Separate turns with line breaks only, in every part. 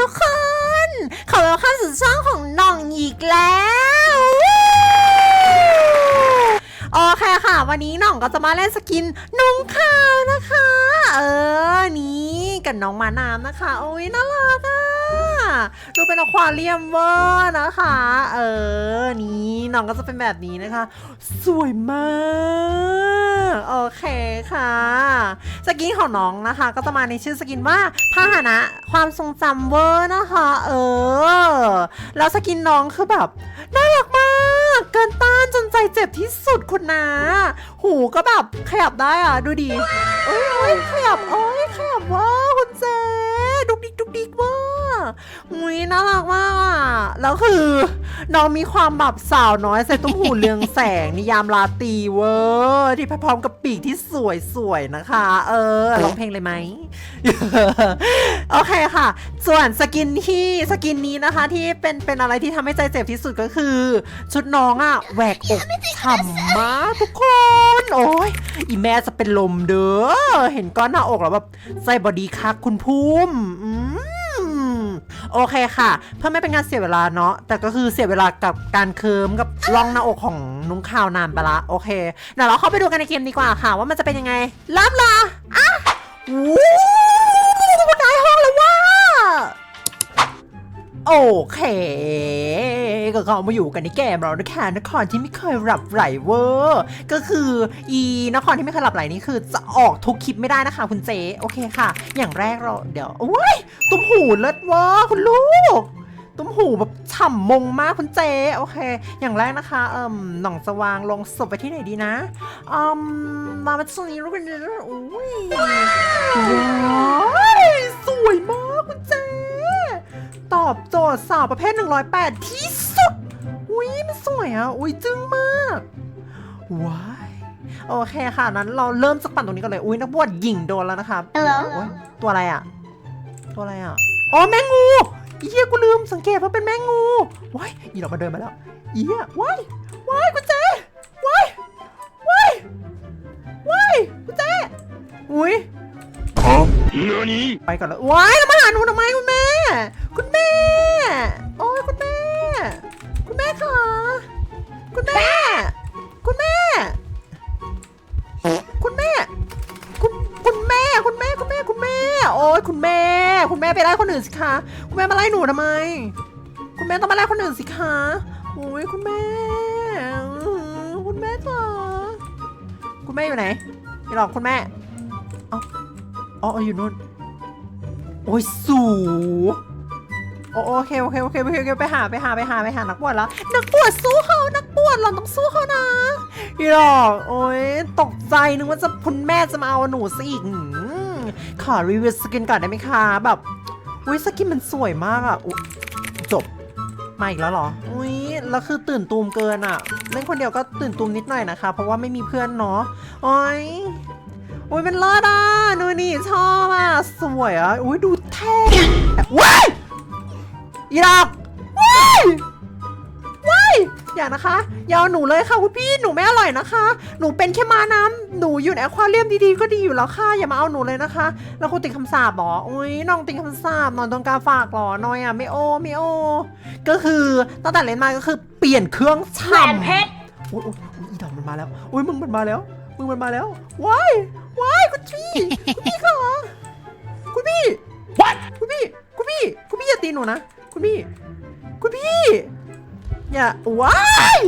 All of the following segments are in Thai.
ทุกคน ขอเวลคัมสู่ช่องของน้องอีกแล้วโอเคค่ะ วันนี้น้องก็จะมาเล่นสกินนุ่งขาวนะคะ เออ นี้กับน้องมาน้ำนะคะ โอ้ยน่ารักอะ ดูเป็นอควาเรียมเวอร์นะคะ เออ นี้น้องก็จะเป็นแบบนี้นะคะ สวยมากโอเคค่ะ สกินของน้องนะคะ ก็จะมาในชื่อสกินว่าพาหนะความทรงจำเวอร์นะคะ เออ แล้วสกินน้องคือแบบน่ารักมาก เกินต้านจนใจเจ็บที่สุดคุณนะ หูก็แบบขยับได้อะ ดูดิเอ้ยเอ้ยขยับเอ้ยขยับว่าคุณเจดุกดิกดุกดิกว่า อุ้ยน่ารักมากอะแล้วคือน้องมีความแบบสาวน้อยใส่ตุ้มหูเรืองแสงนิยามลาตรีเวอร์ที่พร้อมกับปีกที่สวยสวยๆนะคะ เออร้องเพลงเลยไหมโอเคค่ะ ส่วนสกินที่สกินนี้นะคะที่เป็นเป็นอะไรที่ทำให้ใจเจ็บที่สุดก็คือ ชุดน้องอะแหวกอกฉ่ำมากทุกคน โอ้ยอีแม่จะเป็นลมเด้อเห็นก้อนหน้าอกแล้วแบบใจบอดีคักคุณภูมิอืม โอเคค่ะ เพื่อไม่เป็นการเสียเวลาเนาะแต่ก็คือเสียเวลากับการเคิมกับล่องหน้าอกของนุ้งข่าวนานไปละโอเคเดี๋ยวเราเข้าไปดูกันในเกมดีกว่าค่ะ ว่ามันจะเป็นยังไงเริ่มเลยอะวู้ได้ห้องแล้วว่าโอเค ก็เข้ามาอยู่กันในเกมเรานะคะนครที่ไม่เคยหลับไหลเวอร์ก็คืออีนครที่ไม่เคยหลับไหลนี่คือจะออกทุกคลิปไม่ได้นะคะคุณเจโอเคค่ะ อย่างแรกเราเดี๋ยวโอ้ยตุ้มหูเลิศเวอร์คุณลูกตุ้มหูแบบฉ่ำมงมากคุณเจ โอเค อย่างแรกนะคะ เอ่มหน่องสว่างลงศพไปที่ไหนดีนะอืมมามาตรงนี้รูปเป็นอุ้ยว้ายสวยมากคุณเจ ตอบโจทย์สาวประเภท 108 ที่ส วยอะ อุ้ยจึ้งมาก ว้ายโอเคค่ะ นั้นเราเริ่มจากปั่นตรงนี้กันเลย อุ้ยนักบวชหญิงโดนแล้วนะครับ
Hello
โอ๊ยตัวอะไรอะ ตัวอะไรอะ อ๋อแมงงูอีเหี้ยกูลืมสังเกตว่าเป็นแมงงูว้ายอีดอกมาเดินมาแล้วอีเหี้ยว้ายว้ายกุญแจว้ายว้ายว้ายกุญแจอุ้ย
何
ไปก่อนแล้วว้ายแล้วมาหาหนูทำไมคุณแม่ คุณแม่คุณแม่คุณแม่คุณแม่ โอ้ยคุณแม่ คุณแม่ไปไล่คนอื่นสิคะคุณแม่มาไล่หนูทำไม คุณแม่ต้องมาไล่คนอื่นสิคะโอ้ยคุณแม่ คุณแม่จ๋าคุณแม่อยู่ไหนนี่หรอกคุณแม่อ้าอ๋ออยู่นู่นโอ้ยสูโอโอเคโอเคโอเคโอเคโอเคไปหาไปหาไปหาไปหานักบวชแล้วนักบวชสู้เขานัก บวชเราต้องสู้เขานะพี่หรอกโอ้ยตกใจนึกว่าจะคุณแม่จะมาเอาหนูซะอีกหืมขอรีวิวสกินก่อนได้ไหมคะแบบอุ้ยสกินมันสวยมากอะอุ๊ยจบมาอีกแล้วเหรออุ้ยแล้วคือตื่นตูมเกินอะเล่นคนเดียวก็ตื่นตูมนิดหน่อยนะคะ เพราะว่าไม่มีเพื่อนเนาะโอ้ยอุ้ยเป็นเลิศอะดูนี่ชอบอะสวยอะอุ้ยดูเท่ว้ายอีดอกว้าย อย่านะคะอย่าเอาหนูเลยค่ะคุณพี่หนูไม่อร่อยนะคะ หนูเป็นแค่มาน้ำหนูอยู่ในอควาเรียมดีๆก็ดีอยู่แล้วค่ะอย่ามาเอาหนูเลยนะคะ แล้วคุณติดคำสาบเหรออุ้ยน้องติดคำสาบนอนตรงกลารฝากเหรอน้อยอะไม่โอไม่โอ ก็คือตั้งแต่เล่นมาก็คือเปลี่ยนเครื่อง
แหวน
ฉ่ำ
เพชร
อุ้ยอุ๊ยอุ๊ยอีดอกมันมาแล้วอุ้ยมึงมันมาแล้ว มึงมันมาแล้วว้ายว้ายคุณพี่คุณพี่ค่ะคุณพี่
What
คุณพี่คุณพี่คุณพี่อย่าตีหนูนะคุณพี่ คุณพี่ อย่าว้าย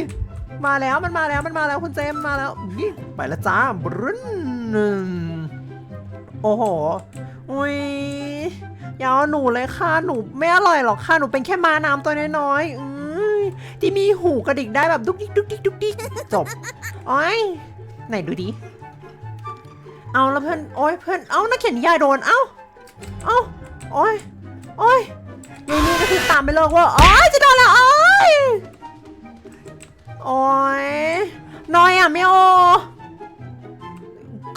มาแล้วมันมาแล้วมันมาแล้วคุณเจมมาแล้วนี่ไปแล้วจ้าบรึ้นโอ้โหอุ้ยอย่าเอาหนูเลยค่ะหนูไม่อร่อยหรอกค่ะหนูเป็นแค่มาน้ำตัวน้อยๆที่มีหูกระดิกได้แบบดุกดิกดุกดิกดุกดิกจบโอ้ยไหนดูดิเอาแล้วเพื่อนโอ้ยเพื่อนเอานักเขียนนิยายโดนเอ้าเอ้าโอ้ยโอ้ยยายนี่ก็คือตามไปเลิกว่าโอ้ยจะโดนแล้วโอ้ย โอ้ยน้อยอะไม่โอ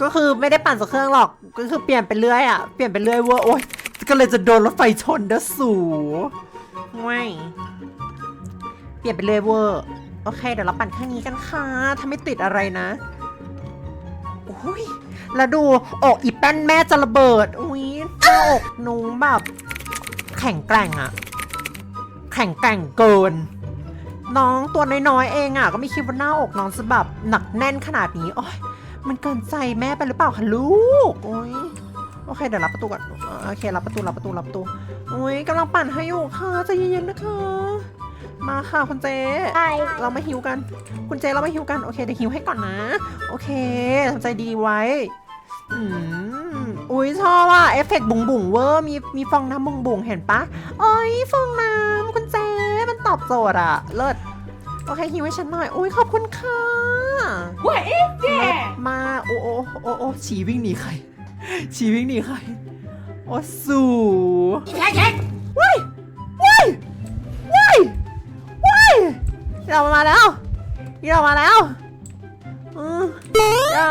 ก็คือไม่ได้ปั่นสักเครื่องหรอก ก็คือเปลี่ยนไปเรื่อยอะ เปลี่ยนไปเรื่อยเว่าโอ๊ยก็เลยจะโดนรถไฟชนเด้อสูไม่เปลี่ยนไปเรื่อยเวอร์ โอเค เดี๋ยวเราปั่นข้างนี้กันค่ะ ถ้าไม่ติดอะไรนะโอ้ยแล้วดูอกอีแป้นแม่จะระเบิด อุ้ยหน้าอกหนูแบบ แข็งแกร่งอะแข็งแกร่งเกิน น้องตัวน้อยๆเองอะก็ไม่คิดว่าหน้าอกน้องจะแบบหนักแน่นขนาดนี้โอ้ยมันเกินใจแม่ไปหรือเปล่าคะลูกโอ้ยโอเคเดี๋ยวรับประตูก่อนอ่าโอเครับประตูรับประตูรับประตูโอ้ยกำลังปั่นให้อยู่ค่ะใจเย็นๆนะคะ มาค่ะคุณเจ
ใช่
เรามาฮิวกัน คุณเจเรามาฮิวกันโอเคเดี๋ยวฮิวให้ก่อนนะ โอเคทำใจดีไว้อืมอุ้ยชอบอะเอฟเฟกต์บุ๋งบุ๋งเวอร์มีมีฟองน้ำบุ๋งบุ๋งเห็นปะโอ้ยฟองน้ำคุณเจมัน ตอบโจทย์อะเลิศโอเคฮิวให้ฉันหน่อยอุ้ยขอบคุณค่ะ
What is
เลิศ
that
มากโอ้โอ้โอ้โอ้ชีวิ่งหนีใครชีวิ่งหนีใครโอ้สูว้ายว้ายว้ายว้ายเรามาแล้วเรามาแล้วอืมอย่า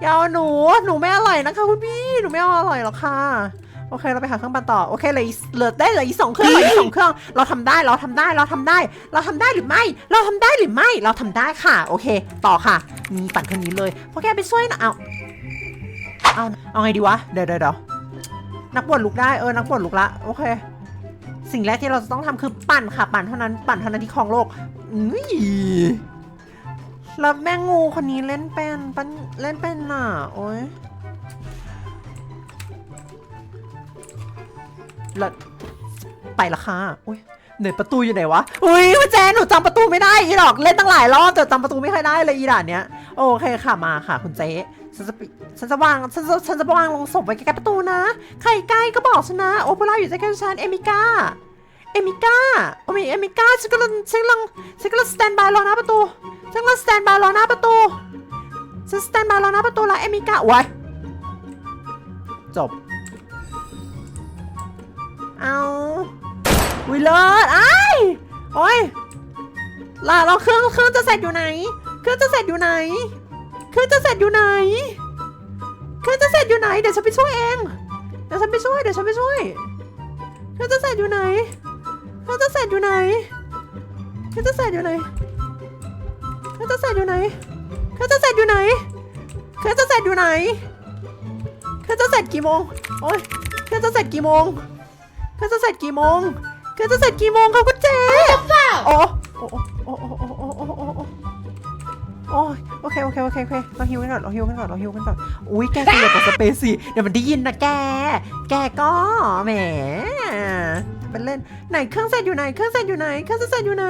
อย่าเอาหนูหนูไม่อร่อยนะคะคุณพี่หนูไม่เอาอร่อยหรอกค่ะโอเคเราไปหาเครื่องปั่นต่อโอเคเหลยเหลือได้เหลืออีกสองเครื่องเหลืออีกสองเครื่อง เราทำได้เราทำได้เราทำได้ เราทำได้หรือไม่ เราทำได้หรือไม่เราทำได้ค่ะ โอเค ต่อค่ะมีปั่นเครื่องนี้เลยพวกแกไปช่วยหนะเอาเอาเอาไงดีวะเดี๋ยวเดี๋ยวเดี๋ยวนักบวชลุกได้เออนักบวชลุกละโอเค สิ่งแรกที่เราจะต้องทำคือปั่นค่ะ ปั่นเท่านั้นปั่นเท่านั้นที่ครองโลกอุ้ยแล้วแม่งูคนนี้เล่นเป็นปั้นเล่นเป็นน่ะโอ้ย แล้วไปละค่ะอุ้ยไหนือประตูอยู่ไหนวะ อุ้ยคุณแจนหนูจำประตูไม่ได้อีดอกเล่นตั้งหลายรอบแต่จำประตูไม่ค่อยได้เลยอีด่านเนี้ยโอเคค่ะมาค่ะคุณเจ๊ฉันจะปิฉันจะวางฉันจะฉันจะวางลงศพไว้ใกล้ประตูนะ ใครใกล้ก็บอกฉันนะโอเปร่าอยู่ใกล้ฉันเอมิก้าเอมิก้าโอมิเอมิก้าฉันกำลังฉันกำลังฉันกำลังสแตนบายรอหน้าประตูฉันกำลังสแตนบายรอหน้าประตูฉันสแตนบายรอหน้าประตูล้วเอมิก้าไว้จบ เอาวิเลิศไอ้ยโอ้ยล่ะเราเครื่องเครื่องจะเสร็จอยู่ไหน เครื่องจะเสร็จอยู่ไหน เครื่องจะเสร็จอยู่ไหน เครื่องจะเสร็จอยู่ไหน เดี๋ยวฉันไปช่วยเอง เดี๋ยวฉันไปช่วย เดี๋ยวฉันไปช่วย เครื่องจะเสร็จอยู่ไหน เครื่องจะเสร็จอยู่ไหน เครื่องจะเสร็จอยู่ไหน เครื่องจะเสร็จอยู่ไหน เครื่องจะเสร็จอยู่ไหน เครื่องจะเสร็จอยู่ไหน เครื่องจะเสร็จกี่โมง โอ๊ยเครื่องจะเสร็จกี่โมง เครื่องจะเสร็จกี่โมงเครื่องจะเสร็จกี่โมงคะคุณเจโอ้โอ้โอ้โอ้โอ้โอ้โอ้โอ้โอ้โอ้ยโอเคโอเคโอเคโอเคเราฮิวกันก่อนเราฮิวกันก่อนเราฮิวกันก่อนอุ้ยแกขยับกับสเปซสิเดี๋ยวมันได้ยินนะแก แกก็แหมเป็นเล่นไหนเครื่องเสร็จอยู่ไหนเครื่องเสร็จอยู่ไหนเครื่องจะเสร็จอยู่ไหน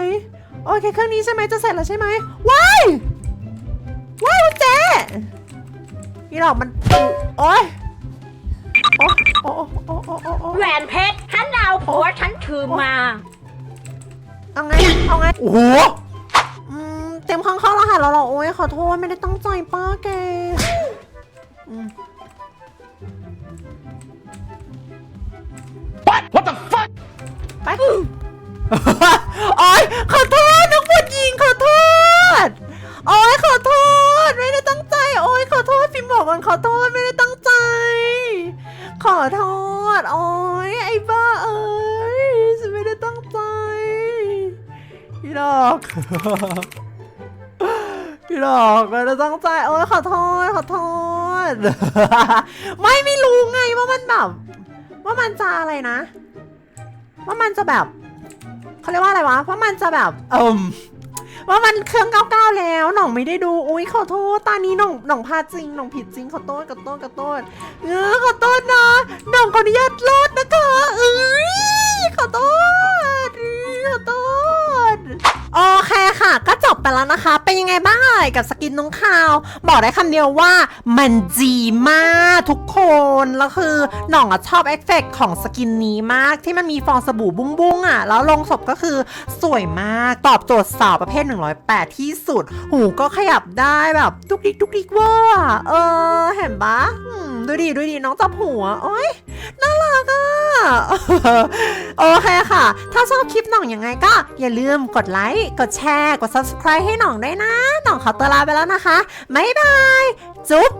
โอเคเครื่องนี้ใช่ไหมจะเสร็จแล้วใช่ไหมว้ายว้ายคุณเจนี่หรอกมันโอ๊ย โอ้โอ้โอ้โอ้โอ้โอ้
แหวนเพชรฉันเอาผัวฉันถือมา
เอาไงเอาไงโอ้โหอืมเต็มข้างข้อแล้วค่ะเราเราโอ้ยขอโทษไม่ได้ตั้งใจป้าแกอืม ขอโทษ โอ้ยไอ้บ้าเอ้ยฉันไม่ได้ตั้งใจพี่ดอกพี่ดอกไม่ได้ตั้งใจโอ้ยขอโทษขอโทษ ไม่ไม่รู้ไงว่ามันแบบว่ามันจะอะไรนะ ว่ามันจะแบบเขาเรียกว่าอะไรวะว่ามันจะแบบเอิม ว่ามันเครื่องเก้าเก้าแล้วหน่องไม่ได้ดูอุ้ยขอโทษตอนนี้หน่องหน่องพลาดจริงหน่องผิดจริงขอโทษขอโทษขอโทษเออขอโทษนะหน่องขออนุญาตลดนะคะเอ้ยขอโทษขอโทษ ไปแล้วนะคะ เป็นยังไงบ้างเอ่ยกับสกินน้องข่าว บอกได้คำเดียวว่ามันดีมากทุกคน แล้วคือหน่องอะชอบเอฟเฟกของสกินนี้มากที่มันมีฟองสบู่บุ้งๆอะแล้วลงศพก็คือสวยมากตอบโจทย์สาวประเภท 108 ที่สุด หูก็ขยับได้แบบดุกดิกดุกดิกวอร์อะเออเห็นปะดูดิดูดิน้องจับหัวโอ๊ย น่ารักอะโอเคค่ะ ถ้าชอบคลิปหน่องยังไงก็ อย่าลืมกดไลค์ กดแชร์ กด subscribe ให้หน่องด้วยนะ หน่องขอตัวลาไปแล้วนะคะ บ๊ายบาย จุ๊บ